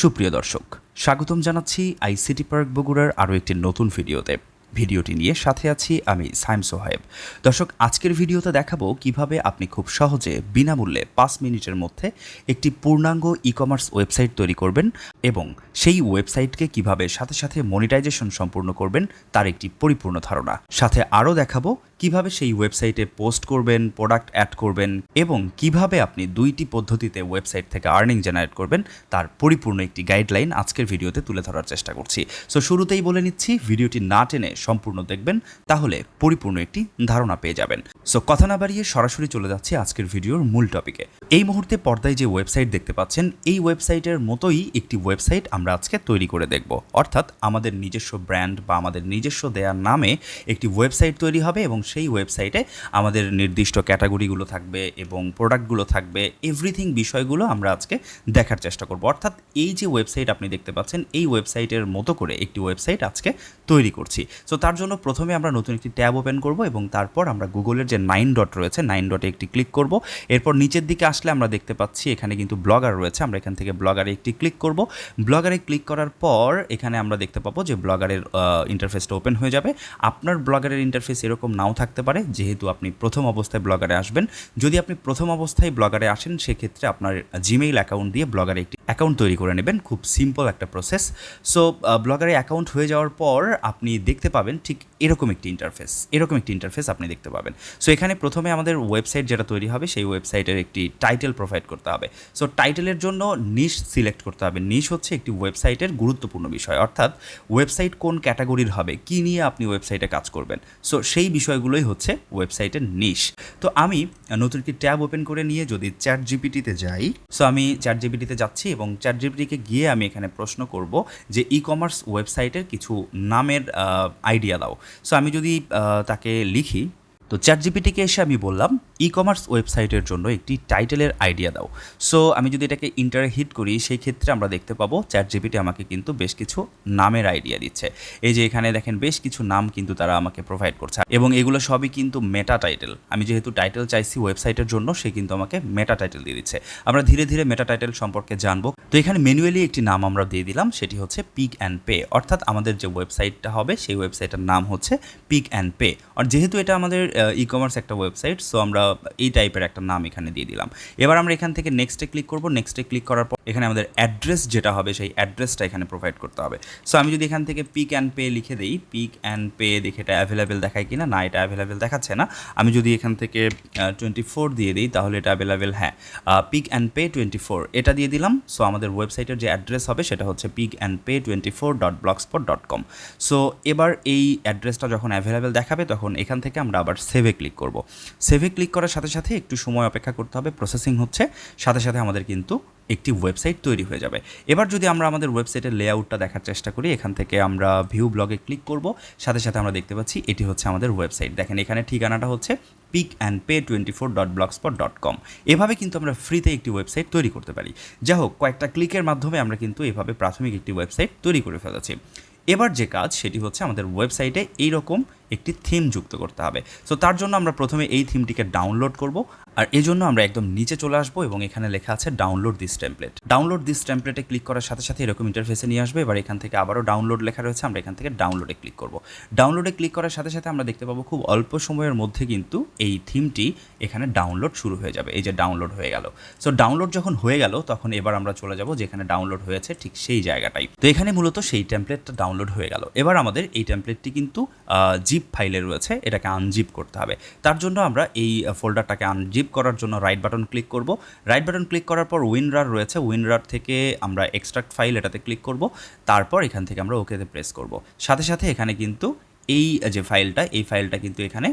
সুপ্রিয় দর্শক, স্বাগতম জানাচ্ছি আইসিটি পার্ক বগুড়ার আরও একটি নতুন ভিডিওতে। ভিডিওটি নিয়ে সাথে আছি আমি সাইম সোহায়েব। দর্শক, আজকের ভিডিওতে দেখাবো কীভাবে আপনি খুব সহজে বিনামূল্যে পাঁচ মিনিটের মধ্যে একটি পূর্ণাঙ্গ ই কমার্স ওয়েবসাইট তৈরি করবেন এবং সেই ওয়েবসাইটকে কীভাবে সাথে সাথে মনিটাইজেশন সম্পূর্ণ করবেন, তার একটি পরিপূর্ণ ধারণা। সাথে আরও দেখাবো কীভাবে সেই ওয়েবসাইটে পোস্ট করবেন প্রোডাক্ট অ্যাড করবেন এবং কীভাবে আপনি দুইটি পদ্ধতিতে ওয়েবসাইট থেকে আর্নিং জেনারেট করবেন, তার পরিপূর্ণ একটি গাইডলাইন আজকের ভিডিওতে তুলে ধরার চেষ্টা করছি। সো শুরুতেই বলে নিচ্ছি, ভিডিওটি না টেনে সম্পূর্ণ দেখবেন, তাহলে পরিপূর্ণ একটি ধারণা পেয়ে যাবেন। সো কথা না বাড়িয়ে সরাসরি চলে যাচ্ছে আজকের ভিডিওর মূল টপিকে এই মুহূর্তে পর্দায় যে ওয়েবসাইট দেখতে পাচ্ছেন, এই ওয়েবসাইটের মতোই একটি ওয়েবসাইট আমরা আজকে তৈরি করে দেখব। অর্থাৎ আমাদের নিজস্ব ব্র্যান্ড বা আমাদের নিজস্ব দেয়ার নামে একটি ওয়েবসাইট তৈরি হবে এবং সেই ওয়েবসাইটে আমাদের নির্দিষ্ট ক্যাটাগরিগুলো থাকবে এবং প্রোডাক্টগুলো থাকবে। এভরিথিং বিষয়গুলো আমরা আজকে দেখার চেষ্টা করব। অর্থাৎ এই যে ওয়েবসাইট আপনি দেখতে পাচ্ছেন, এই ওয়েবসাইটের মতো করে একটি ওয়েবসাইট আজকে তৈরি করছি। সো তার জন্য প্রথমে আমরা নতুন একটি ট্যাব ওপেন করব এবং তারপর আমরা গুগলের যে নাইন ডট রয়েছে, নাইন ডটে একটি ক্লিক করব। এরপর নিচের দিকে আসলে আমরা দেখতে পাচ্ছি এখানে কিন্তু ব্লগার রয়েছে। আমরা এখান থেকে ব্লগারে একটি ক্লিক করব। ব্লগারে ক্লিক করার পর এখানে আমরা দেখতে পাবো যে ব্লগারের ইন্টারফেসটা ওপেন হয়ে যাবে। আপনার ব্লগারের ইন্টারফেস এরকম নাও থাকতে পারে, যেহেতু আপনি প্রথম অবস্থায় ব্লগারে আসবেন। যদি আপনি প্রথম অবস্থায় ব্লগারে আসেন, সেক্ষেত্রে আপনার জিমেইল অ্যাকাউন্ট দিয়ে ব্লগারে একটি অ্যাকাউন্ট তৈরি করে নেবেন। খুব সিম্পল একটা প্রসেস সো ব্লগারে অ্যাকাউন্ট হয়ে যাওয়ার পর আপনি দেখতে পাবেন ঠিক এরকম একটি ইন্টারফেস এরকম একটি ইন্টারফেস আপনি দেখতে পাবেন। সো এখানে প্রথমে আমাদের ওয়েবসাইট যেটা তৈরি হবে, সেই ওয়েবসাইটের একটি টাইটেল প্রোভাইড করতে হবে। সো টাইটেলের জন্য নিশ সিলেক্ট করতে হবে। নিশ হচ্ছে একটি ওয়েবসাইটের গুরুত্বপূর্ণ বিষয়, অর্থাৎ ওয়েবসাইট কোন ক্যাটাগরির হবে, কি নিয়ে আপনি ওয়েবসাইটে কাজ করবেন। সো সেই বিষয়গুলোই হচ্ছে ওয়েবসাইটের নিশ তো আমি নতুন একটি ট্যাব ওপেন করে নিয়ে যদি চ্যাট জিপিটিতে যাই সো আমি চ্যাট জিপিটিতে যাচ্ছি এবং চ্যাট জিপিটিকে গিয়ে আমি এখানে প্রশ্ন করব যে ই কমার্স ওয়েবসাইটের কিছু নামের আইডিয়া দাও। সো আমি যদি তাকে লিখি তো চ্যাট জিপিটিকে এসে আমি বললাম ই কমার্স ওয়েবসাইটের জন্য একটি টাইটেলের আইডিয়া দাও। সো আমি যদি এটাকে ইন্টারে হিট করি, সেই ক্ষেত্রে আমরা দেখতে পাবো চ্যাট জিপিটি আমাকে কিন্তু বেশ কিছু নামের আইডিয়া দিচ্ছে। এই যে এখানে দেখেন, বেশ কিছু নাম কিন্তু তারা আমাকে প্রোভাইড করছে। এবং এগুলো সবই কিন্তু মেটা টাইটেল আমি যেহেতু টাইটেল চাইছি ওয়েবসাইটের জন্য, সে কিন্তু আমাকে মেটা টাইটেল দিয়ে দিচ্ছে। আমরা ধীরে ধীরে মেটা টাইটেল সম্পর্কে জানব। তো এখানে ম্যানুয়ালি একটি নাম আমরা দিয়ে দিলাম, সেটি হচ্ছে পিক অ্যান্ড পে অর্থাৎ আমাদের যে ওয়েবসাইটটা হবে, সেই ওয়েবসাইটের নাম হচ্ছে পিক অ্যান্ড পে আর যেহেতু এটা আমাদের ই কমার্স একটা ওয়েবসাইট সো আমরা এই টাইপের একটা নাম এখানে দিয়ে দিলাম। এবার আমরা এখান থেকে নেক্সটে ক্লিক করব। নেক্সটে ক্লিক করার পর এখানে আমাদের অ্যাড্রেস যেটা হবে, সেই অ্যাড্রেসটা এখানে প্রোভাইড করতে হবে। সো আমি যদি এখান থেকে পিক অ্যান্ড পে লিখে দিই পিক অ্যান্ড পে দেখে এটা অ্যাভেলেবেল দেখায় কিনা? না, এটা অ্যাভেলেবেল দেখাচ্ছে না। আমি যদি এখান থেকে টোয়েন্টি ফোর দিয়ে দিই, তাহলে এটা অ্যাভেলেবেল হ্যাঁ। Pick and pay twenty four এটা দিয়ে দিলাম। সো আমাদের ওয়েবসাইটের যে অ্যাড্রেস হবে, সেটা হচ্ছে pick and pay twenty four dot blogspot dot com so এবার এই অ্যাড্রেসটা যখন অ্যাভেলেবেল দেখাবে, তখন এখান থেকে আমরা আবার সেভে ক্লিক করব। সেভে ক্লিক করার সাথে সাথে একটু সময় অপেক্ষা করতে হবে। প্রসেসিং হচ্ছে, সাথে সাথে আমাদের কিন্তু একটি ওয়েবসাইট তৈরি হয়ে যাবে। এবার যদি আমরা আমাদের ওয়েবসাইটের লেআউটটা দেখার চেষ্টা করি, এখান থেকে আমরা ভিউ ব্লগে ক্লিক করব। সাথে সাথে আমরা দেখতে পাচ্ছি, এটি হচ্ছে আমাদের ওয়েবসাইট দেখেন, এখানে ঠিকানাটা হচ্ছে pick and pay twenty four dot blogspot dot com এভাবে কিন্তু আমরা ফ্রিতে একটি ওয়েবসাইট তৈরি করতে পারি। যা হোক, কয়েকটা ক্লিকের মাধ্যমে আমরা কিন্তু এভাবে প্রাথমিক একটি ওয়েবসাইট তৈরি করে ফেলেছি। এবার যে কাজ, সেটি হচ্ছে আমাদের ওয়েবসাইটে এইরকম একটি থিম যুক্ত করতে হবে। সো তার জন্য আমরা প্রথমে এই থিমটিকে ডাউনলোড করব। আর এই জন্য আমরা একদম নিচে চলে আসব এবং এখানে লেখা আছে download this template download this টেমপ্লেটে click করার সাথে সাথে এরকম ইন্টারফেসে নিয়ে আসবে। এবার এখান থেকে আবারও ডাউনলোড লেখা রয়েছে, আমরা এখান থেকে ডাউনলোডে ক্লিক করব। ডাউনলোডে ক্লিক করার সাথে সাথে আমরা দেখতে পাবো খুব অল্প সময়ের মধ্যে কিন্তু এই থিমটি এখানে ডাউনলোড শুরু হয়ে যাবে, এই যে ডাউনলোড হয়ে গেল। সো ডাউনলোড যখন হয়ে গেল, তখন এবার আমরা চলে যাব যেখানে ডাউনলোড হয়েছে ঠিক সেই জায়গাটাই তো এখানে মূলত সেই টেমপ্লেটটা ডাউনলোড হয়ে গেল। এবার আমাদের এই টেমপ্লেটটি কিন্তু জিপ ফাইলে রয়েছে, এটাকে আনজিপ করতে হবে। তার জন্য আমরা এই ফোল্ডারটাকে আনজিপ করার জন্য রাইট বাটন ক্লিক করব। রাইট বাটন ক্লিক করার পর উইনরার রয়েছে। উইনরার থেকে আমরা এক্সট্রাক্ট ফাইল এটাতে ক্লিক করব। তারপর এখান থেকে আমরা ওকেতে প্রেস করব। সাথে সাথে এখানে কিন্তু এই যে ফাইলটা এই ফাইলটা কিন্তু এখানে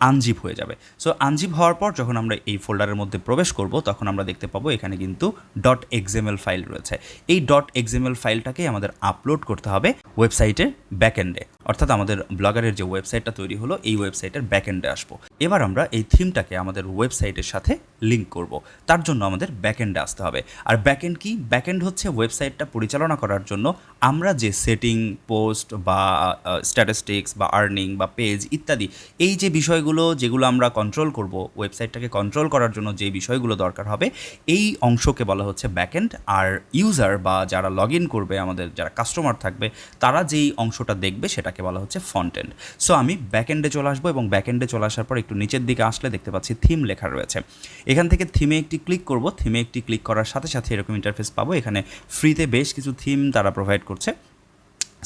আনজিপ হয়ে যাবে। সো আনজিপ হওয়ার পর যখন আমরা এই ফোল্ডারের মধ্যে প্রবেশ করব, তখন আমরা দেখতে পাবো এখানে কিন্তু. ডট এক্সএমএল ফাইল রয়েছে। এই. ডট এক্সএমএল ফাইলটাকে আমাদের আপলোড করতে হবে ওয়েবসাইটের ব্যাকএন্ডে অর্থাৎ আমাদের ব্লগারের যে ওয়েবসাইটটা তৈরি হলো, এই ওয়েবসাইটের ব্যাকএন্ডে আসব। এবার আমরা এই থিমটাকে আমাদের ওয়েবসাইটের সাথে লিঙ্ক করব। তার জন্য আমাদের ব্যাকএন্ডে আসতে হবে। আর ব্যাকএন্ড কি? ব্যাকএন্ড হচ্ছে ওয়েবসাইটটা পরিচালনা করার জন্য আমরা যে সেটিং পোস্ট বা স্ট্যাটিস্টিক্স বা আর্নিং বা পেজ ইত্যাদি, এই যে বিষয়গুলো যেগুলো আমরা কন্ট্রোল করব, ওয়েবসাইটটাকে কন্ট্রোল করার জন্য যে বিষয়গুলো দরকার হবে, এই অংশকে বলা হচ্ছে ব্যাকএন্ড আর ইউজার বা যারা লগ ইন করবে, আমাদের যারা কাস্টমার থাকবে, তারা যেই অংশটা দেখবে সেটাকে বলা হচ্ছে ফন্টেন্ড সো আমি ব্যাক এন্ডে চলে আসব এবং ব্যাক এন্ডে চলে আসার পর একটু নিচের দিকে আসলে দেখতে পাচ্ছি থিম লেখা রয়েছে। এখান থেকে থিমে একটি ক্লিক করব। থিমে একটি ক্লিক করার সাথে সাথে এরকম ইন্টারফেস পাবো। এখানে ফ্রিতে বেশ কিছু থিম তারা প্রোভাইড করছে।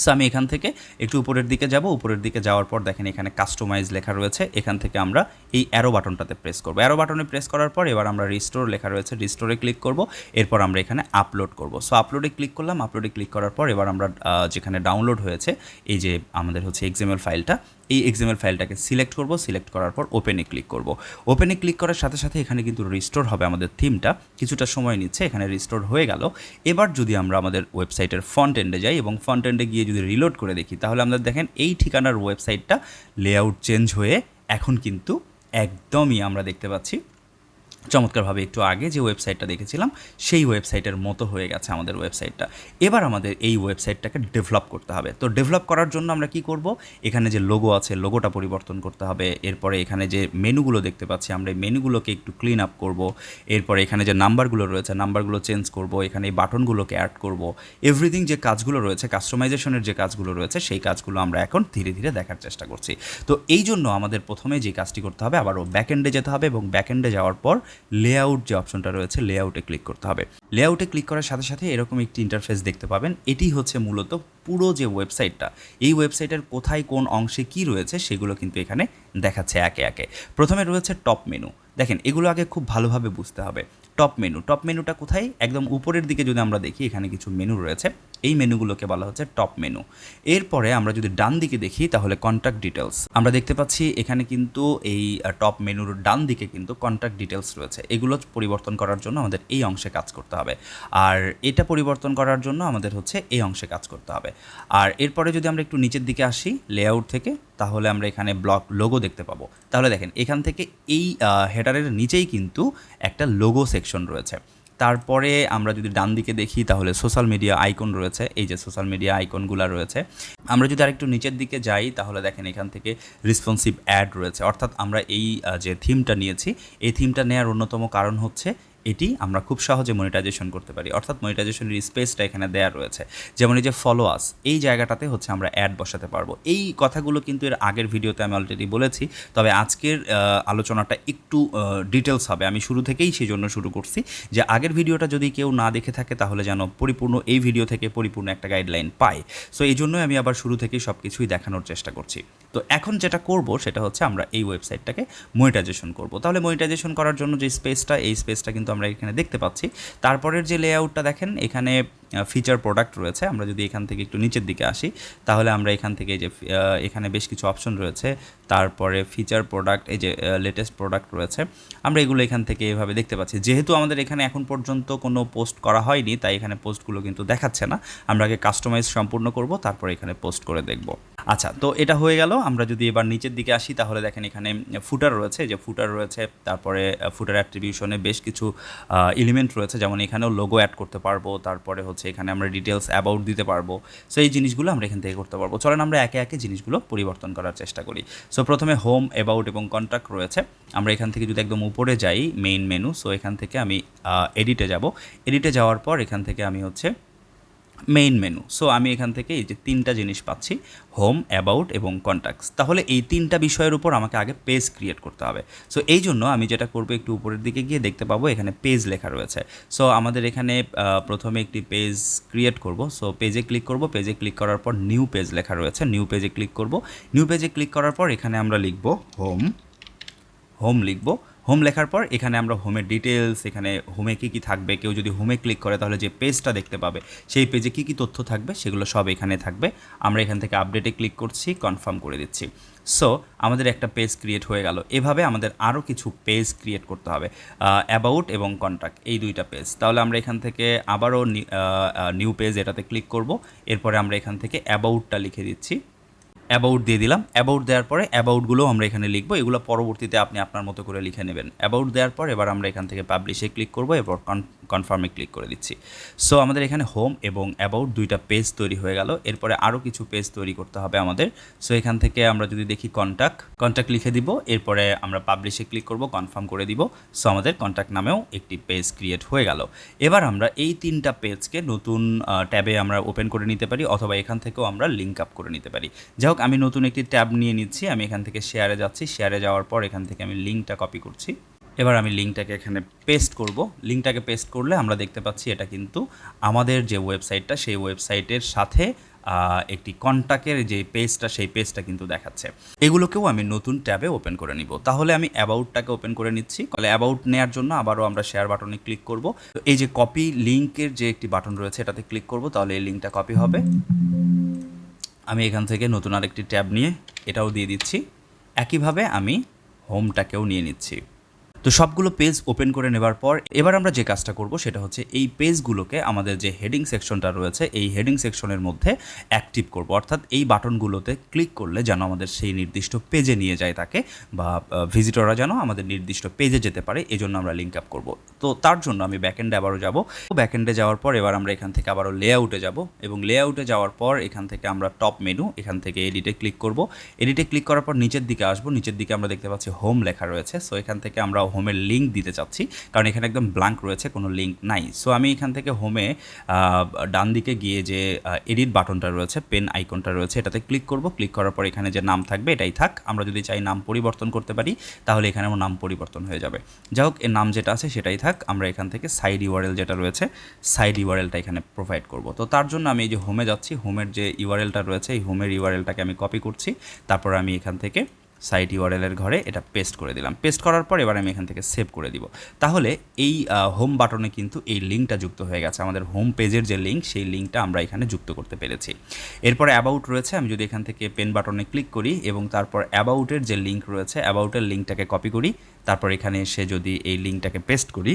সো আমি এখান থেকে একটু উপরের দিকে যাব। উপরের দিকে যাওয়ার পর দেখেন এখানে কাস্টমাইজ লেখা রয়েছে। এখান থেকে আমরা এই অ্যারো বাটনটাতে প্রেস করব। অ্যারো বাটনে প্রেস করার পর এবার আমরা রিস্টোর লেখা রয়েছে। রিস্টোরে ক্লিক করব। এরপর আমরা এখানে আপলোড করব। সো আপলোডে ক্লিক করলাম। আপলোডে ক্লিক করার পর এবার আমরা যেখানে ডাউনলোড হয়েছে, এই যে আমাদের হচ্ছে এক্সএমএল ফাইলটা এই এক্সএমএল ফাইলটাকে সিলেক্ট করব, সিলেক্ট করার পর ওপেনে ক্লিক করব। ওপেনে ক্লিক করার সাথে সাথে এখানে কিন্তু রিস্টোর হবে আমাদের থিমটা কিছুটা সময় নিচ্ছে, এখানে রিস্টোর হয়ে গেল। এবার যদি আমরা আমাদের ওয়েবসাইটের ফ্রন্ট এন্ডে যাই এবং ফ্রন্ট এন্ডে গিয়ে যদি রিলোড করে দেখি, তাহলে আমরা দেখেন এই ঠিকানার ওয়েবসাইটটা লেআউট চেঞ্জ হয়ে এখন কিন্তু একদমই আমরা দেখতে পাচ্ছি চমৎকারভাবে একটু আগে যে ওয়েবসাইটটা দেখেছিলাম, সেই ওয়েবসাইটের মতো হয়ে গেছে আমাদের ওয়েবসাইটটা। এবার আমাদের এই ওয়েবসাইটটাকে ডেভেলপ করতে হবে। তো ডেভেলপ করার জন্য আমরা কি করব? এখানে যে লোগো আছে, লোগোটা পরিবর্তন করতে হবে। এরপরে এখানে যে মেনুগুলো দেখতে পাচ্ছি, আমরা এই মেনুগুলোকে একটু ক্লিন আপ করব। এরপরে এখানে যে নাম্বারগুলো রয়েছে, নাম্বারগুলো চেঞ্জ করব। এখানে এই বাটনগুলোকে অ্যাড করব। এভরিথিং যে কাজগুলো রয়েছে কাস্টমাইজেশনের যে কাজগুলো রয়েছে, সেই কাজগুলো আমরা এখন ধীরে ধীরে দেখার চেষ্টা করছি। তো এই জন্য আমাদের প্রথমে যে কাজটি করতে হবে, আবারও ব্যাকএন্ডে যেতে হবে এবং ব্যাকএন্ডে যাওয়ার পর লেআউট যে অপশনটা রয়েছে লেআউটে ক্লিক করতে হবে। লেআউটে ক্লিক করার সাথে সাথে এরকম একটি ইন্টারফেস দেখতে পাবেন। এটি হচ্ছে মূলত পুরো যে ওয়েবসাইটটা এই ওয়েবসাইটের কোথায় কোন অংশে কি রয়েছে, সেগুলো কিন্তু এখানে দেখাচ্ছে একে একে। প্রথমে রয়েছে টপ মেনু দেখেন, এগুলো আগে খুব ভালোভাবে বুঝতে হবে। টপ মেনু টপ মেনুটা কোথায়? একদম উপরের দিকে যদি আমরা দেখি, এখানে কিছু মেনু রয়েছে। এই মেনুগুলোকে বলা হচ্ছে টপ মেনু এরপরে আমরা যদি ডান দিকে দেখি, তাহলে কন্ট্যাক্ট ডিটেলস আমরা দেখতে পাচ্ছি এখানে কিন্তু এই টপ মেনুর ডান দিকে কিন্তু কন্ট্যাক্ট ডিটেলস রয়েছে। এগুলো পরিবর্তন করার জন্য আমাদের এই অংশে কাজ করতে হবে। আর এটা পরিবর্তন করার জন্য আমাদের হচ্ছে এই অংশে কাজ করতে হবে। আর এরপরে যদি আমরা একটু নিচের দিকে আসি লেআউট থেকে, তাহলে আমরা এখানে ব্লক লোগো দেখতে পাবো। তাহলে দেখেন, এখান থেকে এই হেডারের নিচেই কিন্তু একটা লোগো সেকশন রয়েছে। তারপরে আমরা যদি ডান দিকে দেখি, তাহলে সোশ্যাল মিডিয়া আইকন রয়েছে। এই যে সোশ্যাল মিডিয়া আইকনগুলো রয়েছে। আমরা যদি আরেকটু নিচের দিকে যাই, তাহলে দেখেন এখান থেকে রেসপন্সিভ অ্যাড রয়েছে। অর্থাৎ আমরা এই যে থিমটা নিয়েছি, এই থিমটা নেওয়ার অন্যতম কারণ হচ্ছে এটি আমরা খুব সহজে মনিটাইজেশন করতে পারি। অর্থাৎ মনিটাইজেশনের স্পেসটা এখানে দেয়া রয়েছে। যেমন এই যে ফলো আস এই জায়গাটাতে হচ্ছে আমরা অ্যাড বসাতে পারব। এই কথাগুলো কিন্তু এর আগের ভিডিওতে আমি অলরেডি বলেছি, তবে আজকের আলোচনাটা একটু ডিটেলস হবে। আমি শুরু থেকেই সেই জন্য শুরু করছি যে আগের ভিডিওটা যদি কেউ না দেখে থাকে, তাহলে যেন পরিপূর্ণ এই ভিডিও থেকে পরিপূর্ণ একটা গাইডলাইন পায়। সো এই জন্যই আমি আবার শুরু থেকেই সব কিছুই দেখানোর চেষ্টা করছি। তো এখন যেটা করব সেটা হচ্ছে আমরা এই ওয়েবসাইটটাকে মনিটাইজেশন করব। তাহলে মনিটাইজেশন করার জন্য যে স্পেসটা এই স্পেসটা কিন্তু আমরা এখানে দেখতে পাচ্ছি। তারপরের যে লেআউটটা দেখেন, এখানে ফিচার প্রোডাক্ট রয়েছে। আমরা যদি এখান থেকে একটু নিচের দিকে আসি, তাহলে আমরা এখান থেকে যে এখানে বেশ কিছু অপশন রয়েছে। তারপরে ফিচার প্রোডাক্ট এই যে লেটেস্ট প্রোডাক্ট রয়েছে। আমরা এগুলো এখান থেকে এভাবে দেখতে পাচ্ছি। যেহেতু আমাদের এখানে এখন পর্যন্ত কোনো পোস্ট করা হয়নি, তাই এখানে পোস্টগুলো কিন্তু দেখাচ্ছে না। আমরা আগে কাস্টমাইজ সম্পূর্ণ করব, তারপর এখানে পোস্ট করে দেখব। আচ্ছা তো এটা হয়ে গেল। আমরা যদি এবার নিচের দিকে আসি, তাহলে দেখেন এখানে ফুটার রয়েছে। যে ফুটার রয়েছে, তারপরে ফুটার অ্যাট্রিবিউশনে বেশ কিছু এলিমেন্ট রয়েছে। যেমন এখানেও লোগো অ্যাড করতে পারব। তারপরে হচ্ছে এখানে আমরা ডিটেলস অ্যাবাউট দিতে পারব। সো এই জিনিসগুলো আমরা এখান থেকে করতে পারব। চলেন আমরা একে একে জিনিসগুলো পরিবর্তন করার চেষ্টা করি। সো প্রথমে হোম অ্যাবাউট এবং কন্ট্যাক্ট রয়েছে। আমরা এখান থেকে যদি একদম উপরে যাই মেইন মেনু সো এখান থেকে আমি এডিটে যাব। এডিটে যাওয়ার পর এখান থেকে আমি হচ্ছে মেইন মেনু সো আমি এখান থেকে এই যে তিনটা জিনিস পাচ্ছি হোম অ্যাবাউট এবং কন্ট্যাক্টস তাহলে এই তিনটা বিষয়ের উপর আমাকে আগে পেজ ক্রিয়েট করতে হবে। সো এই জন্য আমি যেটা করব, একটু উপরের দিকে গিয়ে দেখতে পাবো, এখানে পেজ লেখা রয়েছে। সো আমাদের এখানে প্রথমে একটি পেজ ক্রিয়েট করব। সো পেজে ক্লিক করব পেজে ক্লিক করার পর নিউ পেজ লেখা রয়েছে। নিউ পেজে ক্লিক করব। নিউ পেজে ক্লিক করার পর এখানে আমরা লিখব হোম হোম লিখব। হোম লেখার পর এখানে আমরা হোমের ডিটেলস এখানে হোমে কী কী থাকবে, কেউ যদি হোমে ক্লিক করে তাহলে যে পেজটা দেখতে পাবে, সেই পেজে কী কী তথ্য থাকবে সেগুলো সব এখানে থাকবে। আমরা এখান থেকে আপডেটে ক্লিক করছি কনফার্ম করে দিচ্ছি। সো আমাদের একটা পেজ ক্রিয়েট হয়ে গেল। এভাবে আমাদের আরও কিছু পেজ ক্রিয়েট করতে হবে অ্যাবাউট এবং কন্ট্যাক্ট এই দুইটা পেজ তাহলে আমরা এখান থেকে আবারও নিউ পেজ এটাতে ক্লিক করব। এরপরে আমরা এখান থেকে অ্যাবাউটটা লিখে দিচ্ছি। অ্যাবাউট দিয়ে দিলাম। অ্যাবাউট দেওয়ার পরে অ্যাবাউটগুলো আমরা এখানে লিখব। এগুলো পরবর্তীতে আপনি আপনার মতো করে লিখে নেবেন। অ্যাবাউট দেওয়ার পর এবার আমরা এখান থেকে পাবলিশে ক্লিক করব, এরপর কনফার্মে ক্লিক করে দিচ্ছি। সো আমাদের এখানে হোম এবং অ্যাবাউট দুইটা পেজ তৈরি হয়ে গেল। এরপরে আরও কিছু পেজ তৈরি করতে হবে আমাদের। সো এখান থেকে আমরা যদি দেখি কন্ট্যাক্ট কন্ট্যাক্ট লিখে দিব। এরপরে আমরা পাবলিশে ক্লিক করব কনফার্ম করে দিব। সো আমাদের কন্ট্যাক্ট নামেও একটি পেজ ক্রিয়েট হয়ে গেল। এবার আমরা এই তিনটা পেজকে নতুন ট্যাবে আমরা ওপেন করে নিতে পারি অথবা এখান থেকেও আমরা লিঙ্ক আপ করে নিতে পারি। যাই হোক আমি নতুন একটি ট্যাব নিয়ে নিচ্ছি, আমি এখান থেকে শেয়ারে যাচ্ছি শেয়ারে যাওয়ার পর এখান থেকে আমি লিঙ্কটা কপি করছি। এবার আমি লিঙ্কটাকে এখানে পেস্ট করব। লিঙ্কটাকে পেস্ট করলে আমরা দেখতে পাচ্ছি এটা কিন্তু আমাদের যে ওয়েবসাইটটা সেই ওয়েবসাইটের সাথে একটি কন্ট্যাক্টের যে পেজটা সেই পেজটা কিন্তু দেখাচ্ছে। এগুলোকেও আমি নতুন ট্যাবে ওপেন করে নিব। তাহলে আমি অ্যাবাউটটাকে ওপেন করে নিচ্ছি। তাহলে অ্যাবাউট নেওয়ার জন্য আবারও আমরা শেয়ার বাটনে ক্লিক করব। তো এই যে কপি লিঙ্কের যে একটি বাটন রয়েছে, এটাতে ক্লিক করব। তাহলে এই লিঙ্কটা কপি হবে। আমি এখান থেকে নতুন আরেকটি ট্যাব নিয়ে এটাও দিয়ে দিচ্ছি। একইভাবে আমি হোমটাকেও নিয়ে নিচ্ছি। তো সবগুলো পেজ ওপেন করে নেবার পর এবার আমরা যে কাজটা করব সেটা হচ্ছে এই পেজগুলোকে আমাদের যে হেডিং সেকশনটা রয়েছে, এই হেডিং সেকশনের মধ্যে অ্যাক্টিভ করব। অর্থাৎ এই বাটনগুলোতে ক্লিক করলে যেন আমাদের সেই নির্দিষ্ট পেজে নিয়ে যায় তাকে বা ভিজিটররা যেন আমাদের নির্দিষ্ট পেজে যেতে পারে এই জন্য আমরা লিঙ্ক আপ করব। তো তার জন্য আমি ব্যাকএন্ডে আবারও যাব। ব্যাকএন্ডে যাওয়ার পর এবার আমরা এখান থেকে আবারও লেআউটে যাব এবং লেআউটে যাওয়ার পর এখান থেকে আমরা টপ মেনু এখান থেকে এডিটে ক্লিক করব। এডিটে ক্লিক করার পর নিচের দিকে আসব। নিচের দিকে আমরা দেখতে পাচ্ছি হোম লেখা রয়েছে। সো এখান থেকে আমরা হোমের লিঙ্ক দিতে চাচ্ছি, কারণ এখানে একদম ব্ল্যাঙ্ক রয়েছে, কোনো লিঙ্ক নাই। সো আমি এখান থেকে হোমে ডান দিকে গিয়ে যে এডিট বাটনটা রয়েছে পেন আইকনটা রয়েছে, এটাতে ক্লিক করব। ক্লিক করার পর এখানে যে নাম থাকবে, এটাই থাক। আমরা যদি চাই নাম পরিবর্তন করতে পারি, তাহলে এখানে আমার নাম পরিবর্তন হয়ে যাবে। যাই হোক, এর নাম যেটা আছে, সেটাই থাক। আমরা এখান থেকে সাইড ইউআরএল যেটা রয়েছে সাইড ইউআরএলটা এখানে প্রোভাইড করব। তো তার জন্য আমি এই যে হোমে যাচ্ছি হোমের যে ইউআরএলটা রয়েছে, এই হোমের ইউআরএলটাকে আমি কপি করছি। তারপর আমি এখান থেকে সাইট ইউআরএলের ঘরে এটা পেস্ট করে দিলাম। পেস্ট করার পর এবার আমি এখান থেকে সেভ করে দিব। তাহলে এই হোম বাটনে কিন্তু এই লিঙ্কটা যুক্ত হয়ে গেছে। আমাদের হোম পেজের যে লিঙ্ক, সেই লিঙ্কটা আমরা এখানে যুক্ত করতে পেরেছি। এরপরে অ্যাবাউট রয়েছে, আমি যদি এখান থেকে পেন বাটনে ক্লিক করি এবং তারপর অ্যাবাউটের যে লিঙ্ক রয়েছে, অ্যাবাউটের লিঙ্কটাকে কপি করি, তারপর এখানে এসে যদি এই লিঙ্কটাকে পেস্ট করি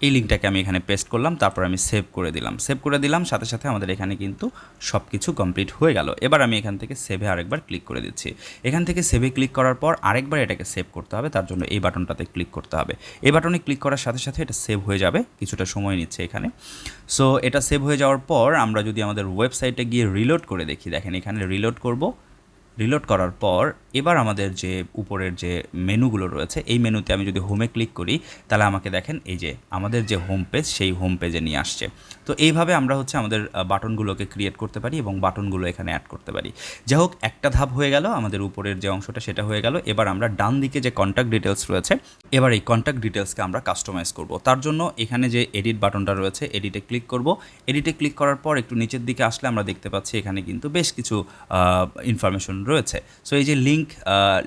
এই লিঙ্কটাকে আমি এখানে পেস্ট করলাম, তারপর আমি সেভ করে দিলাম। সেভ করে দিলাম, সাথে সাথে আমাদের এখানে কিন্তু সব কিছু কমপ্লিট হয়ে গেল। এবার আমি এখান থেকে সেভে আরেকবার ক্লিক করে দিচ্ছি। এখান থেকে সেভে ক্লিক করার পর আরেকবার এটাকে সেভ করতে হবে, তার জন্য এই বাটনটাতে ক্লিক করতে হবে। এই বাটনে ক্লিক করার সাথে সাথে এটা সেভ হয়ে যাবে, কিছুটা সময় নিচ্ছে এখানে। সো এটা সেভ হয়ে যাওয়ার পর আমরা যদি আমাদের ওয়েবসাইটে গিয়ে রিলোড করে দেখি, দেখেন এখানে রিলোড করব। রিলোড করার পর এবার আমাদের যে উপরের যে মেনুগুলো রয়েছে, এই মেনুতে আমি যদি হোমে ক্লিক করি, তাহলে আমাকে দেখেন এই যে আমাদের যে হোম পেজ সেই হোম পেজে নিয়ে আসছে। তো এইভাবে আমরা হচ্ছে আমাদের বাটনগুলোকে ক্রিয়েট করতে পারি এবং বাটনগুলো এখানে অ্যাড করতে পারি। যাই হোক, একটা ধাপ হয়ে গেল, আমাদের উপরের যে অংশটা সেটা হয়ে গেল। এবার আমরা ডান দিকে যে কন্ট্যাক্ট ডিটেলস রয়েছে, এবার এই কন্ট্যাক্ট ডিটেলসকে আমরা কাস্টমাইজ করব। তার জন্য এখানে যে এডিট বাটনটা রয়েছে এডিটে ক্লিক করব। এডিটে ক্লিক করার পর একটু নিচের দিকে আসলে আমরা দেখতে পাচ্ছি এখানে কিন্তু বেশ কিছু ইনফরমেশন রয়েছে। সো এই যে লিঙ্ক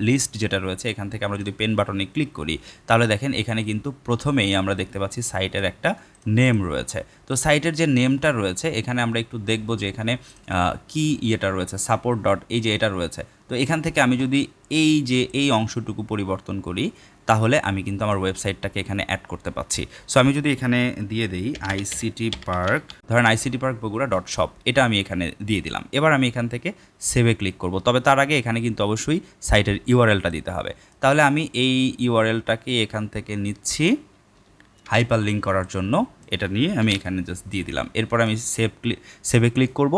লিস্ট যেটা রয়েছে এখান থেকে আমরা যদি পেন বাটনে ক্লিক করি তাহলে দেখেন এখানে কিন্তু প্রথমেই আমরা দেখতে পাচ্ছি সাইটের একটা নেম রয়েছে। তো সাইটের যে নেমটা রয়েছে এখানে আমরা একটু দেখব যে এখানে আহ, কি ইয়েটা রয়েছে সাপোর্ট ডট এই যে এটা রয়েছে। তো এখান থেকে আমি যদি এই যে এই অংশটুকু পরিবর্তন করি তাহলে আমি কিন্তু আমার ওয়েবসাইটটাকে এখানে অ্যাড করতে পারছি। সো আমি যদি এখানে দিয়ে দিই আইসিটি পার্ক ধরেন ICT park Bogura dot shop এটা আমি এখানে দিয়ে দিলাম। এবার আমি এখান থেকে সেভে ক্লিক করব। তবে তার আগে এখানে কিন্তু অবশ্যই সাইটের ইউআরএলটা দিতে হবে। তাহলে আমি এই ইউআরএলটাকে এখান থেকে নিচ্ছি। হাইপার লিঙ্ক করার জন্য এটা নিয়ে আমি এখানে জাস্ট দিয়ে দিলাম। এরপর আমি সেভ ক্লিক সেভে ক্লিক করব।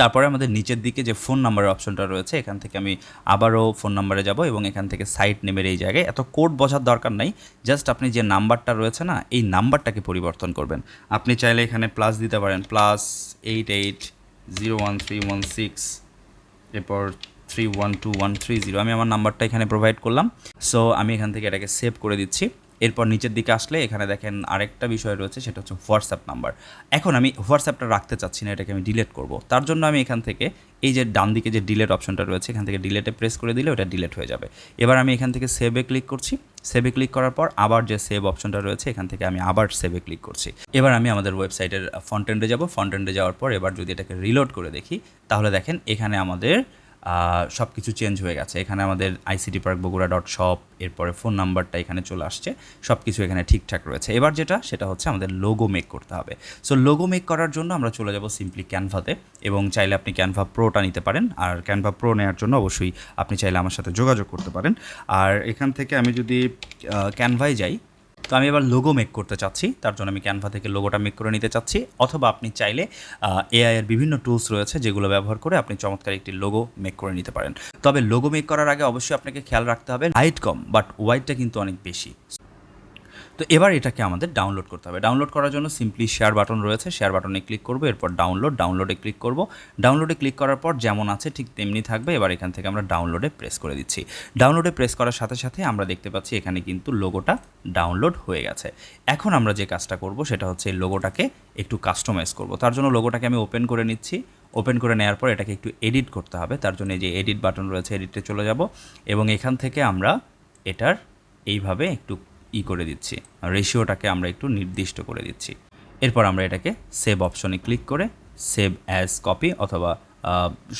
তারপরে আমাদের নিচের দিকে যে ফোন নাম্বারের অপশনটা রয়েছে, এখান থেকে আমি আবারও ফোন নাম্বারে যাব এবং এখান থেকে সাইট নেমের এই জায়গায়। এত কোড বোঝার দরকার নাই জাস্ট আপনি যে নাম্বারটা রয়েছে না, এই নাম্বারটাকে পরিবর্তন করবেন। আপনি চাইলে এখানে প্লাস দিতে পারেন plus eight eight zero one three one six এরপর three one two one three zero আমি আমার নাম্বারটা এখানে প্রোভাইড করলাম। সো আমি এখান থেকে এটাকে সেভ করে দিচ্ছি। এরপর নিচের দিকে আসলে এখানে দেখেন আরেকটা বিষয় রয়েছে, সেটা হচ্ছে হোয়াটসঅ্যাপ নাম্বার এখন আমি হোয়াটসঅ্যাপটা রাখতে চাচ্ছি না, এটাকে আমি ডিলেট করব। তার জন্য আমি এখান থেকে এই যে ডান দিকে যে ডিলেট অপশনটা রয়েছে, এখান থেকে ডিলেটে প্রেস করে দিলে ওটা ডিলেট হয়ে যাবে। এবার আমি এখান থেকে সেভে ক্লিক করছি। সেভে ক্লিক করার পর আবার যে সেভ অপশনটা রয়েছে, এখান থেকে আমি আবার সেভে ক্লিক করছি। এবার আমি আমাদের ওয়েবসাইটের ফন্টেন্ডে যাব। ফন্টেন্ডে যাওয়ার পর এবার যদি এটাকে রিলোড করে দেখি, তাহলে দেখেন এখানে আমাদের সব কিছু চেঞ্জ হয়ে গেছে। এখানে আমাদের ICT park Bogura dot shop এরপরে ফোন নাম্বারটা এখানে চলে আসছে। সব কিছু এখানে ঠিকঠাক রয়েছে। এবার যেটা, সেটা হচ্ছে আমাদের লোগো মেক করতে হবে। সো লোগো মেক করার জন্য আমরা চলে যাব সিম্পলি ক্যানভাতে এবং চাইলে আপনি ক্যানভা প্রোটা নিতে পারেন। আর ক্যানভা প্রো নেওয়ার জন্য অবশ্যই আপনি চাইলে আমার সাথে যোগাযোগ করতে পারেন। আর এখান থেকে আমি যদি ক্যানভায় যাই তো আমি এবার লোগো মেক করতে চাচ্ছি। তার জন্য আমি ক্যানভা থেকে লোগোটা মেক করে নিতে চাচ্ছি। অথবা আপনি চাইলে এআই এর বিভিন্ন টুলস রয়েছে যেগুলো ব্যবহার করে আপনি চমৎকার একটি লোগো মেক করে নিতে পারেন। তবে লোগো মেক করার আগে অবশ্যই আপনাকে খেয়াল রাখতে হবে হাইট কম বাট ওয়াইডটা কিন্তু অনেক বেশি। তো এবার এটাকে আমাদের ডাউনলোড করতে হবে। ডাউনলোড করার জন্য সিম্পলি শেয়ার বাটন রয়েছে। শেয়ার বাটনে ক্লিক করব, এরপর ডাউনলোড ডাউনলোডে ক্লিক করব। ডাউনলোডে ক্লিক করার পর যেমন আছে ঠিক তেমনি থাকবে। এবার এখান থেকে আমরা ডাউনলোডে প্রেস করে দিচ্ছি। ডাউনলোডে প্রেস করার সাথে সাথে আমরা দেখতে পাচ্ছি এখানে কিন্তু লোগোটা ডাউনলোড হয়ে গেছে। এখন আমরা যে কাজটা করব সেটা হচ্ছে এই লোগোটাকে একটু কাস্টমাইজ করব। তার জন্য লোগোটাকে আমি ওপেন করে নিচ্ছি। ওপেন করে নেওয়ার পর এটাকে একটু এডিট করতে হবে। তার জন্য যে এডিট বাটন রয়েছে এডিটে চলে যাব। এবং এখান থেকে আমরা এটার এইভাবে একটু ই করে দিচ্ছি। রেশিওটাকে আমরা একটু নির্দিষ্ট করে দিচ্ছি। এরপর আমরা এটাকে সেভ অপশনে ক্লিক করে সেভ অ্যাজ কপি অথবা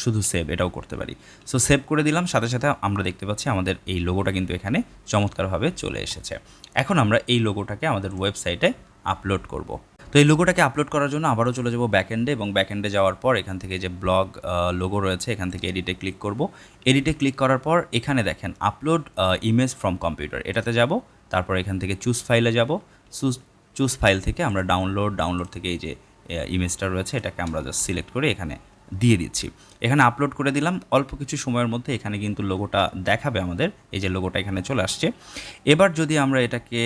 শুধু সেভ এটাও করতে পারি। সো সেভ করে দিলাম, সাথে সাথে আমরা দেখতে পাচ্ছি আমাদের এই লোগোটা কিন্তু এখানে চমৎকারভাবে চলে এসেছে। এখন আমরা এই লোগোটাকে আমাদের ওয়েবসাইটে আপলোড করব। তো এই লোগোটাকে আপলোড করার জন্য আবারও চলে যাব ব্যাকএন্ডে এবং ব্যাকএন্ডে যাওয়ার পর এখান থেকে যে ব্লগ লোগো রয়েছে, এখান থেকে এডিটে ক্লিক করব। এডিটে ক্লিক করার পর এখানে দেখেন আপলোড ইমেজ ফ্রম কম্পিউটার এটাতে যাব তারপর এখান থেকে চুজ ফাইলে যাব। চুজ চুজ ফাইল থেকে আমরা ডাউনলোড ডাউনলোড থেকে এই যে ইমেজটা রয়েছে, এটাকে আমরা জাস্ট সিলেক্ট করে এখানে দিয়ে দিচ্ছি। এখানে আপলোড করে দিলাম, অল্প কিছু সময়ের মধ্যে এখানে কিন্তু লোগোটা দেখাবে আমাদের, এই যে লোগোটা এখানে চলে আসছে। এবার যদি আমরা এটাকে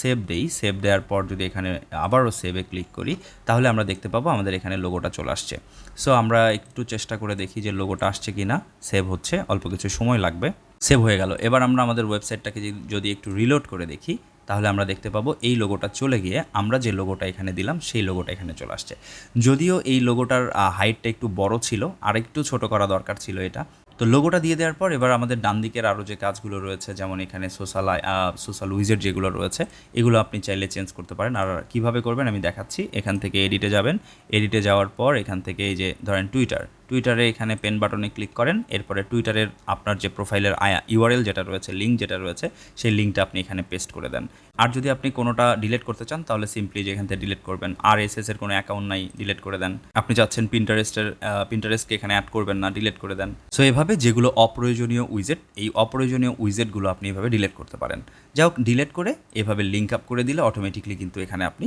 সেভ দেই সেভ দেওয়ার পর যদি এখানে আবারও সেভে ক্লিক করি, তাহলে আমরা দেখতে পাবো আমাদের এখানে লোগোটা চলে আসছে। সো আমরা একটু চেষ্টা করে দেখি যে লোগোটা আসছে কি না সেভ হচ্ছে, অল্প কিছু সময় লাগবে। সেভ হয়ে গেল। এবার আমরা আমাদের ওয়েবসাইটটাকে যদি- একটু রিলোড করে দেখি, তাহলে আমরা দেখতে পাবো এই লোগোটা চলে গিয়ে আমরা যে লোগোটা এখানে দিলাম, সেই লোগোটা এখানে চলে আসছে। যদিও এই লোগোটার হাইটটা একটু বড় ছিল আর একটু ছোট করা দরকার ছিল এটা। তো লোগোটা দিয়ে দেওয়ার পর এবার আমাদের ডান দিকের আরও যে কাজগুলো রয়েছে, যেমন এখানে সোশ্যাল সোশ্যাল উইজেট যেগুলো রয়েছে, এগুলো আপনি চাইলে চেঞ্জ করতে পারেন। আর কীভাবে করবেন আমি দেখাচ্ছি। এখান থেকে এডিটে যাবেন। এডিটে যাওয়ার পর এখান থেকে এই যে, ধরেন টুইটার টুইটারে এখানে পেন বাটনে ক্লিক করেন, এরপরে টুইটারের আপনার যে প্রোফাইলের আয়া ইউআরএল যেটা রয়েছে লিঙ্ক যেটা রয়েছে, সেই লিঙ্কটা আপনি এখানে পেস্ট করে দেন। আর যদি আপনি কোনোটা ডিলিট করতে চান, তাহলে সিম্পলি যেখান থেকে ডিলিট করবেন আর এস এস এর কোনো অ্যাকাউন্ট নাই ডিলিট করে দেন। আপনি চাচ্ছেন পিন্টারেস্টের পিন্টারেস্টকে এখানে অ্যাড করবেন না ডিলিট করে দেন। সো এভাবে যেগুলো অপ্রয়োজনীয় উইজেট এই অপ্রয়োজনীয় উইজেটগুলো আপনি এভাবে ডিলিট করতে পারেন। যাই হোক ডিলিট করে এভাবে লিঙ্ক আপ করে দিলে অটোমেটিকলি কিন্তু এখানে আপনি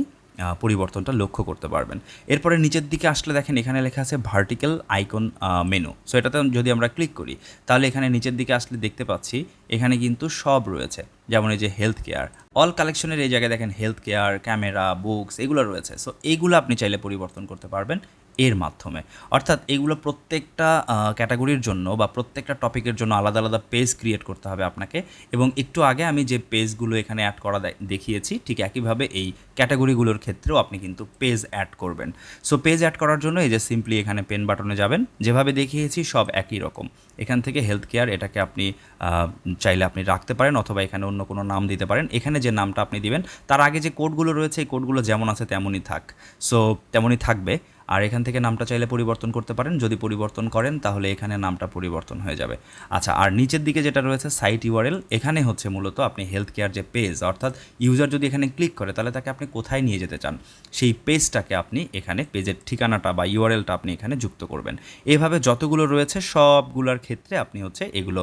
পরিবর্তনটা লক্ষ্য করতে পারবেন। এরপরে নিচের দিকে আসলে দেখেন, এখানে লেখা আছে ভার্টিক্যাল আইকন মেনু সো এটাতে যদি আমরা ক্লিক করি, তাহলে এখানে নিচের দিকে আসলে দেখতে পাচ্ছি, এখানে কিন্তু সব রয়েছে। যেমন এই যে হেলথ কেয়ার অল কালেকশনের এই জায়গায় দেখেন হেলথ কেয়ার ক্যামেরা বুকস এগুলো রয়েছে। সো এইগুলো আপনি চাইলে পরিবর্তন করতে পারবেন। এর মাধ্যমে। অর্থাৎ এগুলো প্রত্যেকটা ক্যাটাগরির জন্য বা প্রত্যেকটা টপিকের জন্য আলাদা আলাদা পেজ ক্রিয়েট করতে হবে আপনাকে। এবং একটু আগে আমি যে পেজগুলো এখানে অ্যাড করা দেখিয়েছি, ঠিক একইভাবে এই ক্যাটাগরিগুলোর ক্ষেত্রেও আপনি কিন্তু পেজ অ্যাড করবেন। সো পেজ অ্যাড করার জন্য এই যে সিম্পলি এখানে পেন বাটনে যাবেন। যেভাবে দেখিয়েছি সব একই রকম। এখান থেকে হেলথ কেয়ার এটাকে আপনি চাইলে আপনি রাখতে পারেন অথবা এখানে অন্য কোনো নাম দিতে পারেন। এখানে যে নামটা আপনি দিবেন, তার আগে যে কোডগুলো রয়েছে, এই কোডগুলো যেমন আছে তেমনই থাক। সো তেমনই থাকবে। আর এখান থেকে নামটা চাইলে পরিবর্তন করতে পারেন। যদি পরিবর্তন করেন, তাহলে এখানে নামটা পরিবর্তন হয়ে যাবে। আচ্ছা আর নিচের দিকে যেটা রয়েছে সাইট ইউআরএল এখানে হচ্ছে মূলত আপনি হেলথ কেয়ার যে পেজ অর্থাৎ ইউজার যদি এখানে ক্লিক করে, তাহলে তাকে আপনি কোথায় নিয়ে যেতে চান? সেই পেজটাকে আপনি এখানে পেজের ঠিকানাটা বা ইউআরএলটা আপনি এখানে যুক্ত করবেন। এভাবে যতগুলো রয়েছে, সবগুলোর ক্ষেত্রে আপনি হচ্ছে এগুলো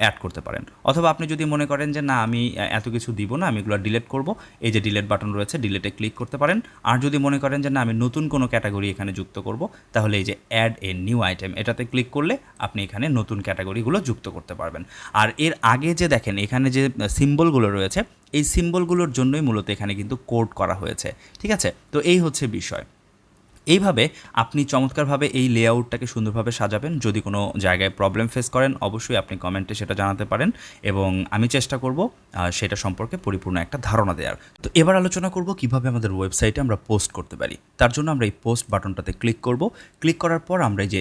অ্যাড করতে পারেন। অথবা আপনি যদি মনে করেন যে, না, আমি এত কিছু দিব না, আমি এগুলো ডিলেট করব। এই যে ডিলেট বাটন রয়েছে ডিলেটে ক্লিক করতে পারেন। আর যদি মনে করেন যে, না, আমি নতুন কোনো ক্যাটাগরি এখানে যুক্ত করব। তাহলে এই যে অ্যাড এ নিউ আইটেম এটাতে ক্লিক করলে আপনি এখানে নতুন ক্যাটাগরিগুলো যুক্ত করতে পারবেন। আর এর আগে যে দেখেন, এখানে যে সিম্বলগুলো রয়েছে, এই সিম্বলগুলোর জন্যই মূলত এখানে কিন্তু কোড করা হয়েছে। ঠিক আছে? তো এই হচ্ছে বিষয়। এইভাবে আপনি চমৎকারভাবে এই লেআউটটাকে সুন্দরভাবে সাজাবেন। যদি কোনো জায়গায় প্রবলেম ফেস করেন, অবশ্যই আপনি কমেন্টে সেটা জানাতে পারেন এবং আমি চেষ্টা করব সেটা সম্পর্কে পরিপূর্ণ একটা ধারণা দেওয়ার তো এবার আলোচনা করব কীভাবে আমাদের ওয়েবসাইটে আমরা পোস্ট করতে পারি। তার জন্য আমরা এই পোস্ট বাটনটাতে ক্লিক করব। ক্লিক করার পর আমরা এই যে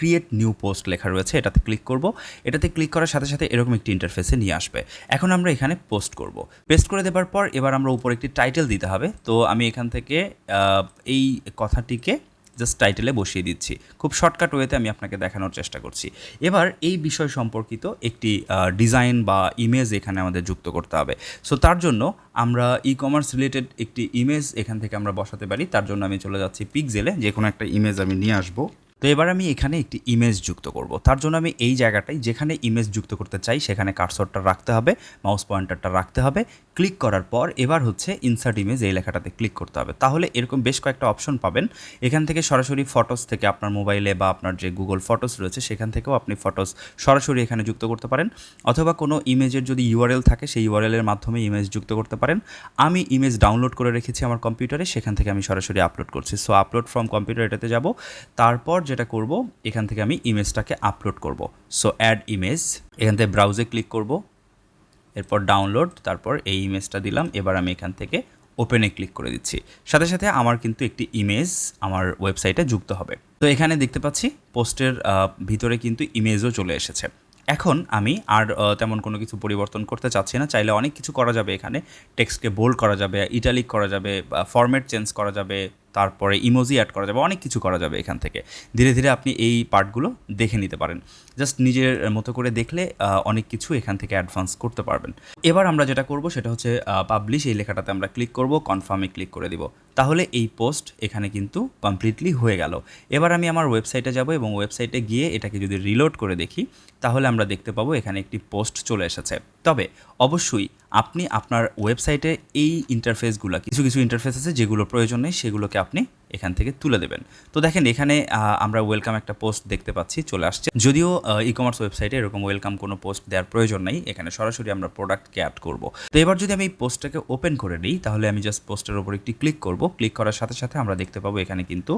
ক্রিয়েট নিউ পোস্ট লেখা রয়েছে, এটাতে ক্লিক করব। এটাতে ক্লিক করার সাথে সাথে এরকম একটি ইন্টারফেসে নিয়ে আসবে। এখন আমরা এখানে পোস্ট করব। পেস্ট করে দেওয়ার পর এবার আমরা উপর একটি টাইটেল দিতে হবে। তো আমি এখান থেকে এই কথাটিকে জাস্ট টাইটেলে বসিয়ে দিচ্ছি। খুব শর্টকাট ওয়েতে আমি আপনাকে দেখানোর চেষ্টা করছি। এবার এই বিষয় সম্পর্কিত একটি ডিজাইন বা ইমেজ এখানে আমাদের যুক্ত করতে হবে। সো তার জন্য আমরা ই কমার্স রিলেটেড একটি ইমেজ এখান থেকে আমরা বসাতে পারি। তার জন্য আমি চলে যাচ্ছি পিকজেলে যে কোনো একটা ইমেজ আমি নিয়ে আসব। তো এবার আমি এখানে একটি ইমেজ যুক্ত করব। তার জন্য আমি এই জায়গাটাই যেখানে ইমেজ যুক্ত করতে চাই, সেখানে কার্সরটা রাখতে হবে মাউস পয়েন্টারটা রাখতে হবে ক্লিক করার পর এবার হচ্ছে ইনসার্ট ইমেজ এই লেখাটাতে ক্লিক করতে হবে। তাহলে এরকম বেশ কয়েকটা অপশন পাবেন। এখান থেকে সরাসরি ফটোস থেকে আপনার মোবাইলে বা আপনার যে গুগল ফটোস রয়েছে, সেখান থেকেও আপনি ফটোস সরাসরি এখানে যুক্ত করতে পারেন। অথবা কোনো ইমেজের যদি ইউআরএল থাকে, সেই ইউআরএলের মাধ্যমে ইমেজ যুক্ত করতে পারেন। আমি ইমেজ ডাউনলোড করে রেখেছি আমার কম্পিউটারে সেখান থেকে আমি সরাসরি আপলোড করছি। সো আপলোড ফ্রম কম্পিউটার এটাতে যাব। তারপর যেটা করব, এখান থেকে আমি ইমেজটাকে আপলোড করব। সো অ্যাড ইমেজ এখান থেকে ব্রাউজে ক্লিক করব। এরপর ডাউনলোড তারপর এই ইমেজটা দিলাম, এবার আমি এখান থেকে ওপেনে ক্লিক করে দিচ্ছি। সাথে সাথে আমার কিন্তু একটি ইমেজ আমার ওয়েবসাইটে যুক্ত হবে। তো এখানে দেখতে পাচ্ছি, পোস্টের ভিতরে কিন্তু ইমেজও চলে এসেছে। এখন আমি আর তেমন কোনো কিছু পরিবর্তন করতে চাচ্ছি না, চাইলে অনেক কিছু করা যাবে এখানে। টেক্সটকে বোল্ড করা যাবে ইটালিক করা যাবে ফরম্যাট চেঞ্জ করা যাবে তারপরে ইমোজি অ্যাড করা যাবে, অনেক কিছু করা যাবে এখান থেকে। ধীরে ধীরে আপনি এই পার্টগুলো দেখে নিতে পারেন। জাস্ট নিজের মতো করে দেখলে অনেক কিছু এখান থেকে অ্যাডভান্স করতে পারবেন। এবার আমরা যেটা করব সেটা হচ্ছে পাবলিশ এই লেখাটাতে আমরা ক্লিক করব কনফার্মে ক্লিক করে দিব। তাহলে এই পোস্ট এখানে কিন্তু কমপ্লিটলি হয়ে গেল। এবার আমি আমার ওয়েবসাইটে যাব এবং ওয়েবসাইটে গিয়ে এটাকে যদি রিলোড করে দেখি, তাহলে আমরা দেখতে পাবো এখানে একটি পোস্ট চলে এসেছে। তবে অবশ্যই আপনি আপনার ওয়েবসাইটে এই ইন্টারফেসগুলো কিছু কিছু ইন্টারফেস আছে যেগুলো প্রয়োজন নেই, সেগুলোকে আপনি এখান থেকে তুলে দেবেন। তো দেখেন, এখানে আমরা ওয়েলকাম একটা পোস্ট দেখতে পাচ্ছি, চলে আসছে। যদিও ই কমার্স ওয়েবসাইটে এরকম ওয়েলকাম কোনো পোস্ট দেওয়ার প্রয়োজন নেই, এখানে সরাসরি আমরা প্রোডাক্টকে অ্যাড করব। তো এবার যদি আমি এই পোস্টটাকে ওপেন করে নিই তাহলে আমি জাস্ট পোস্টের ওপর একটি ক্লিক করব। ক্লিক করার সাথে সাথে আমরা দেখতে পাবো এখানে কিন্তু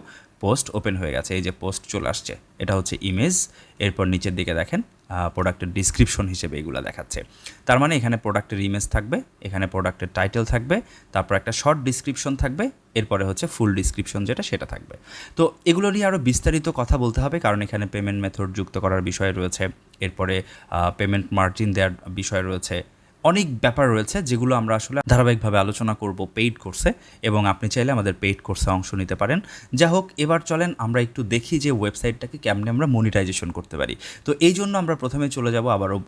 পোস্ট ওপেন হয়ে গেছে, এই যে পোস্ট চলে আসছে। এটা হচ্ছে ইমেজ এরপর নিচের দিকে দেখেন প্রোডাক্টের ডিসক্রিপশন হিসেবে এগুলো দেখাচ্ছে। তার মানে এখানে প্রোডাক্টের ইমেজ থাকবে, এখানে প্রোডাক্টের টাইটেল থাকবে, তারপর একটা শর্ট ডিসক্রিপশন থাকবে, এরপরে হচ্ছে ফুল ডিসক্রিপশন যেটা সেটা থাকবে। তো এগুলো নিয়ে আরও বিস্তারিত কথা বলতে হবে, কারণ এখানে পেমেন্ট মেথড যুক্ত করার বিষয় রয়েছে, এরপরে পেমেন্ট মার্জিন দেওয়ার বিষয় রয়েছে অনেক ব্যাপার রয়েছে যেগুলো আমরা আসলে ধারাবাহিকভাবে আলোচনা করব পেইড কোর্সে এবং আপনি চাইলে আমাদের পেইড কোর্সে অংশ নিতে পারেন। যা হোক, এবার চলেন আমরা একটু দেখি যে ওয়েবসাইটটাকে কেমনে আমরা মনিটাইজেশন করতে পারি। তো এই জন্য আমরা প্রথমে চলে যাব আবারও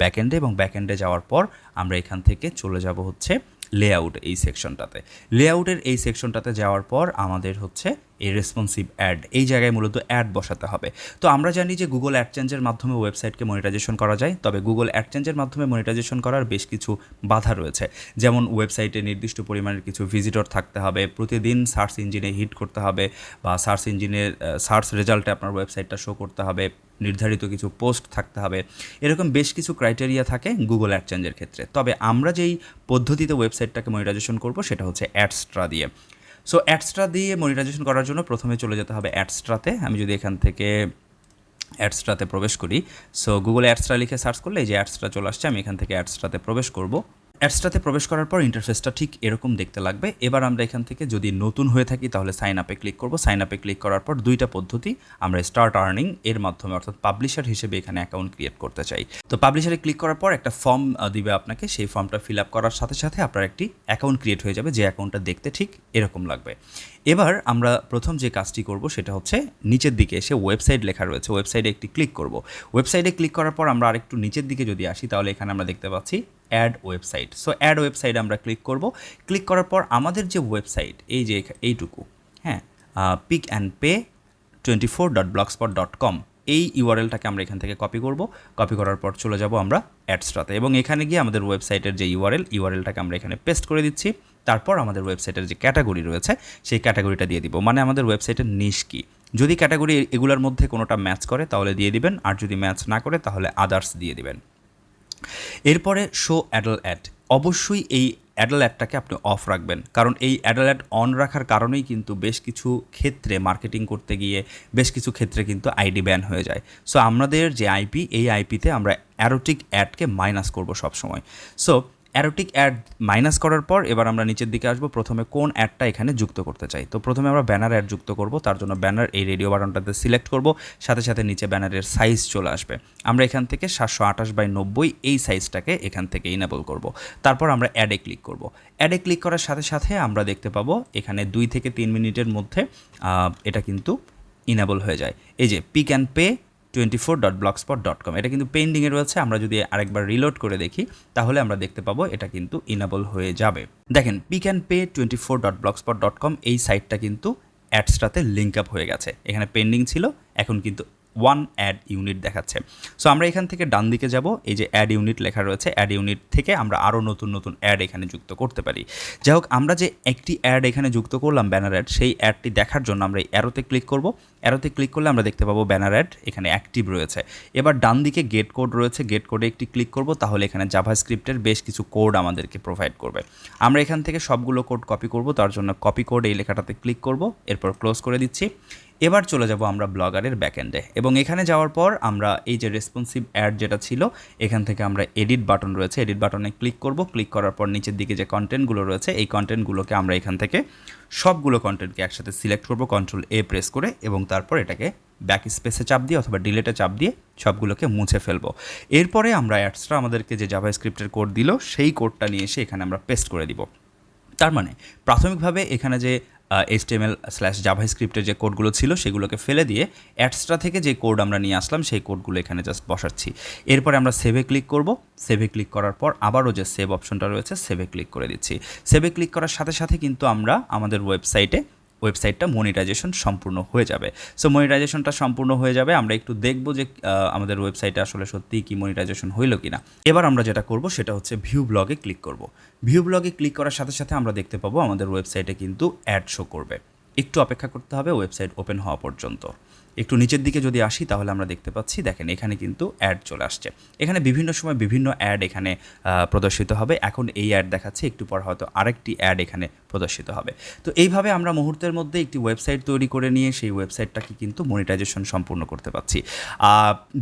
ব্যাকএন্ডে এবং ব্যাকএন্ডে যাওয়ার পর আমরা এখান থেকে চলে যাব হচ্ছে লেআউট এই সেকশনটাতে লেআউটের এই সেকশনটাতে যাওয়ার পর আমাদের হচ্ছে এই রেসপন্সিভ অ্যাড এই জায়গায় মূলত অ্যাড বসাতে হবে। তো আমরা জানি যে গুগল অ্যাডচেঞ্জের মাধ্যমে ওয়েবসাইটকে মনিটাইজেশন করা যায়, তবে গুগল অ্যাডচেঞ্জের মাধ্যমে মনিটাইজেশন করার বেশ কিছু বাধা রয়েছে। যেমন ওয়েবসাইটে নির্দিষ্ট পরিমাণের কিছু ভিজিটর থাকতে হবে, প্রতিদিন সার্চ ইঞ্জিনে হিট করতে হবে, বা সার্চ ইঞ্জিনের সার্চ রেজাল্টে আপনার ওয়েবসাইটটা শো করতে হবে। নির্ধারিত কিছু পোস্ট থাকতে হবে। এরকম বেশ কিছু ক্রাইটেরিয়া থাকে গুগল অ্যাডচেঞ্জের ক্ষেত্রে। তবে আমরা যেই পদ্ধতিতে ওয়েবসাইটটাকে মনিটাইজেশন করব সেটা হচ্ছে অ্যাডস্ট্রা দিয়ে। সো অ্যাডস্ট্রা দিয়ে মনিটাইজেশন করার জন্য প্রথমে চলে যেতে হবে অ্যাডস্ট্রাতে আমি যদি এখান থেকে অ্যাডস্ট্রাতে প্রবেশ করি সো গুগল অ্যাডস্ট্রা লিখে সার্চ করলে এই যে অ্যাডস্ট্রা চলে আসছে, আমি এখান থেকে অ্যাডস্ট্রাতে প্রবেশ করব। অ্যাডসটাতে প্রবেশ করার পর ইন্টারফেসটা ঠিক এরকম দেখতে লাগবে। এবার আমরা এখান থেকে যদি নতুন হয়ে থাকি, তাহলে সাইন আপে ক্লিক করব। সাইন আপে ক্লিক করার পর দুইটা পদ্ধতি আমরা স্টার্ট আর্নিং এর মাধ্যমে, অর্থাৎ পাবলিশার হিসেবে এখানে অ্যাকাউন্ট ক্রিয়েট করতে চাই। তো পাবলিশারে ক্লিক করার পর একটা ফর্ম দিবে আপনাকে। সেই ফর্মটা ফিল আপ করার সাথে সাথে আপনার একটি অ্যাকাউন্ট ক্রিয়েট হয়ে যাবে, যে অ্যাকাউন্টটা দেখতে ঠিক এরকম লাগবে। এবার আমরা প্রথম যে কাজটি করব, সেটা হচ্ছে নিচের দিকে এসে ওয়েবসাইট লেখা রয়েছে। ওয়েবসাইটে একটি ক্লিক করব। ওয়েবসাইটে ক্লিক করার পর আমরা আরেকটু নিচের দিকে যদি আসি, তাহলে এখানে আমরা দেখতে পাচ্ছি add website. So add website আমরা ক্লিক করব। ক্লিক করার পর আমাদের যে ওয়েবসাইট, এই যে এইটুকু হ্যাঁ pick and pay twenty four dot blogspot dot com এই ইউআরএলটাকে আমরা এখান থেকে কপি করব। কপি করার পর চলে যাব আমরা অ্যাডসটাতে। এবং এখানে গিয়ে আমাদের ওয়েবসাইটের যে ইউআরএল, ইউআরএলটাকে আমরা এখানে পেস্ট করে দিচ্ছি। তারপর আমাদের ওয়েবসাইটের যে ক্যাটাগরি রয়েছে, সেই ক্যাটাগরিটা দিয়ে দিব। মানে আমাদের ওয়েবসাইটের নিশ কী? যদি ক্যাটাগরি এগুলোর মধ্যে কোনোটা ম্যাচ করে, তাহলে দিয়ে দিবেন। আর যদি ম্যাচ না করে, তাহলে আদার্স দিয়ে দিবেন। এরপরে শো অ্যাডাল অ্যাড অবশ্যই এই অ্যাডাল অ্যাডটাকে আপনি অফ রাখবেন। কারণ এই অ্যাডাল অ্যাড অন রাখার কারণেই কিন্তু বেশ কিছু ক্ষেত্রে মার্কেটিং করতে গিয়ে বেশ কিছু ক্ষেত্রে কিন্তু আইডি ব্যান হয়ে যায়। সো আমাদের যে আইপি এই আইপিতে আমরা অ্যারোটিক অ্যাডকে মাইনাস করব সবসময়। সো অ্যারোটিক অ্যাড মাইনাস করার পর এবার আমরা নিচের দিকে আসব। প্রথমে কোন অ্যাডটা এখানে যুক্ত করতে চাই? তো প্রথমে আমরা ব্যানার অ্যাড যুক্ত করব, তার জন্য ব্যানার এই রেডিও বাটনটাতে সিলেক্ট করব, সাথে সাথে নিচে ব্যানারের সাইজ চলে আসবে। আমরা এখান থেকে সাতশো আঠাশ বাই নব্বই এই সাইজটাকে এখান থেকে ইনেবল করব। তারপর আমরা অ্যাডে ক্লিক করব। অ্যাডে ক্লিক করার সাথে সাথে আমরা দেখতে পাবো, এখানে দুই থেকে তিন মিনিটের মধ্যে এটা কিন্তু ইনেবল হয়ে যায়। এই যে pick and pay twenty four dot blogspot dot com এটা কিন্তু পেন্ডিংয়ে রয়েছে, আমরা যদি আরেকবার রিলোড করে দেখি, তাহলে আমরা দেখতে পাবো এটা কিন্তু ইনেবল হয়ে যাবে। দেখেন pick and pay twenty four dot blogspot dot com এই সাইটটা কিন্তু অ্যাডসটাতে লিঙ্ক আপ হয়ে গেছে। এখানে পেন্ডিং ছিল, এখন কিন্তু ওয়ান অ্যাড ইউনিট দেখাচ্ছে। সো আমরা এখান থেকে ডান দিকে যাব, এই যে অ্যাড ইউনিট লেখা রয়েছে অ্যাড ইউনিট থেকে আমরা আরও নতুন নতুন অ্যাড এখানে যুক্ত করতে পারি। যাই হোক, আমরা যে একটি অ্যাড এখানে যুক্ত করলাম ব্যানার অ্যাড সেই অ্যাডটি দেখার জন্য আমরা এই অ্যারোতে ক্লিক করব। অ্যারোতে ক্লিক করলে আমরা দেখতে পাবো ব্যানার অ্যাড এখানে অ্যাক্টিভ রয়েছে। এবার ডান দিকে গেট কোড রয়েছে গেট কোডে একটি ক্লিক করব, তাহলে এখানে জাভা স্ক্রিপ্টের বেশ কিছু কোড আমাদেরকে প্রোভাইড করবে। আমরা এখান থেকে সবগুলো কোড কপি করব, তার জন্য কপি কোড এই লেখাটাতে ক্লিক করব, এরপর ক্লোজ করে দিচ্ছি। এবার চলে যাব আমরা ব্লগারের ব্যাকএন্ডে এবং এখানে যাওয়ার পর আমরা এই যে রেসপন্সিভ অ্যাড যেটা ছিল, এখান থেকে আমরা এডিট বাটন রয়েছে। এডিট বাটনে ক্লিক করব। ক্লিক করার পর নিচের দিকে যে কন্টেন্টগুলো রয়েছে, এই কন্টেন্টগুলোকে আমরা এখান থেকে সবগুলো কন্টেন্টকে একসাথে সিলেক্ট করব। কন্ট্রোল এ প্রেস করে এবং তারপর এটাকে ব্যাক স্পেসে চাপ দিয়ে অথবা ডিলেটে চাপ দিয়ে সবগুলোকে মুছে ফেলব। এরপরে আমরা অ্যাডসটা আমাদেরকে যে জাভা স্ক্রিপ্টের কোড দিল, সেই কোডটা নিয়ে এসে এখানে আমরা পেস্ট করে দিব। তার মানে প্রাথমিকভাবে এখানে যে H T M L slash Java স্ক্রিপ্টের যে কোডগুলো ছিল সেগুলোকে ফেলে দিয়ে অ্যাডসটা থেকে যে কোড আমরা নিয়ে আসলাম সেই কোডগুলো এখানে জাস্ট বসাচ্ছি। এরপরে আমরা সেভে ক্লিক করব। সেভে ক্লিক করার পর আবারও যে সেভ অপশনটা রয়েছে সেভে ক্লিক করে দিচ্ছি। সেভে ক্লিক করার সাথে সাথে কিন্তু আমরা আমাদের ওয়েবসাইটে ওয়েবসাইটটা মনিটাইজেশন সম্পূর্ণ হয়ে যাবে। সো মনিটাইজেশনটা সম্পূর্ণ হয়ে যাবে। আমরা একটু দেখব যে আমাদের ওয়েবসাইটে আসলে সত্যিই কি মনিটাইজেশন হইল কিনা। এবার আমরা যেটা করব সেটা হচ্ছে ভিউ ব্লগে ক্লিক করব। ভিউ ব্লগে ক্লিক করার সাথে সাথে আমরা দেখতে পাবো আমাদের ওয়েবসাইটে কিন্তু অ্যাড শো করবে। একটু অপেক্ষা করতে হবে ওয়েবসাইট ওপেন হওয়া পর্যন্ত। একটু নিচের দিকে যদি আসি, তাহলে আমরা দেখতে পাচ্ছি, দেখেন এখানে কিন্তু অ্যাড চলে আসছে। এখানে বিভিন্ন সময় বিভিন্ন অ্যাড এখানে প্রদর্শিত হবে। এখন এই অ্যাড দেখাচ্ছে, একটু পর হয়তো আরেকটি অ্যাড এখানে প্রদর্শিত হবে। তো এইভাবে আমরা মুহূর্তের মধ্যে একটি ওয়েবসাইট তৈরি করে নিয়ে সেই ওয়েবসাইটটাকে কিন্তু মনিটাইজেশন সম্পূর্ণ করতে পারছি।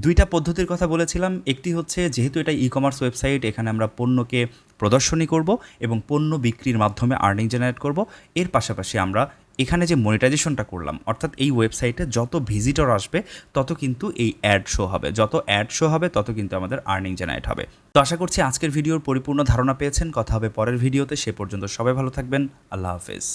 দুইটা পদ্ধতির কথা বলেছিলাম। একটি হচ্ছে, যেহেতু এটা ই কমার্স ওয়েবসাইট এখানে আমরা পণ্যকে প্রদর্শনী করব এবং পণ্য বিক্রির মাধ্যমে আর্নিং জেনারেট করব। এর পাশাপাশি আমরা এখানে যে মনিটাইজেশনটা করলাম, অর্থাৎ এই ওয়েবসাইটে যত ভিজিটর আসবে, তত কিন্তু এই অ্যাড শো হবে। যত অ্যাড শো হবে, তত কিন্তু আমাদের আর্নিং জেনারেট হবে। তো আশা করছি আজকের ভিডিওর পরিপূর্ণ ধারণা পেয়েছেন। কথা হবে পরের ভিডিওতে সে পর্যন্ত সবাই ভালো থাকবেন। আল্লাহ হাফেজ।